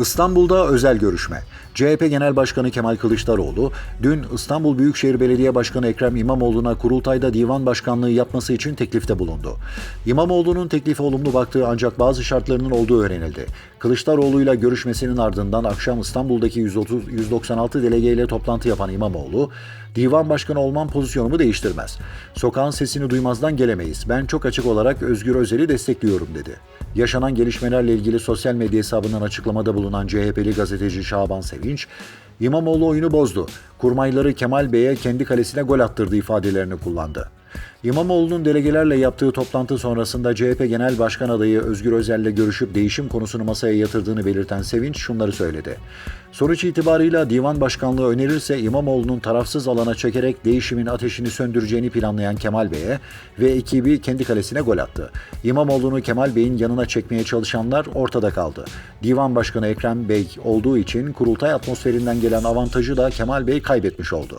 İstanbul'da özel görüşme. CHP Genel Başkanı Kemal Kılıçdaroğlu, dün İstanbul Büyükşehir Belediye Başkanı Ekrem İmamoğlu'na kurultayda divan başkanlığı yapması için teklifte bulundu. İmamoğlu'nun teklife olumlu baktığı ancak bazı şartlarının olduğu öğrenildi. Kılıçdaroğlu'yla görüşmesinin ardından akşam İstanbul'daki 130, 196 delegeyle toplantı yapan İmamoğlu, divan başkanı olmam pozisyonumu değiştirmez. Sokağın sesini duymazdan gelemeyiz. Ben çok açık olarak Özgür Özel'i destekliyorum dedi. Yaşanan gelişmelerle ilgili sosyal medya hesabından açıklamada bulunan CHP'li gazeteci Şaban Sevinç, İmamoğlu oyunu bozdu. Kurmayları Kemal Bey'e kendi kalesine gol attırdı ifadelerini kullandı. İmamoğlu'nun delegelerle yaptığı toplantı sonrasında CHP Genel Başkan adayı Özgür Özel'le görüşüp değişim konusunu masaya yatırdığını belirten Sevinç şunları söyledi. Sonuç itibarıyla divan başkanlığı önerirse İmamoğlu'nun tarafsız alana çekerek değişimin ateşini söndüreceğini planlayan Kemal Bey'e ve ekibi kendi kalesine gol attı. İmamoğlu'nu Kemal Bey'in yanına çekmeye çalışanlar ortada kaldı. Divan Başkanı Ekrem Bey olduğu için kurultay atmosferinden gelen avantajı da Kemal Bey kaybetmiş oldu.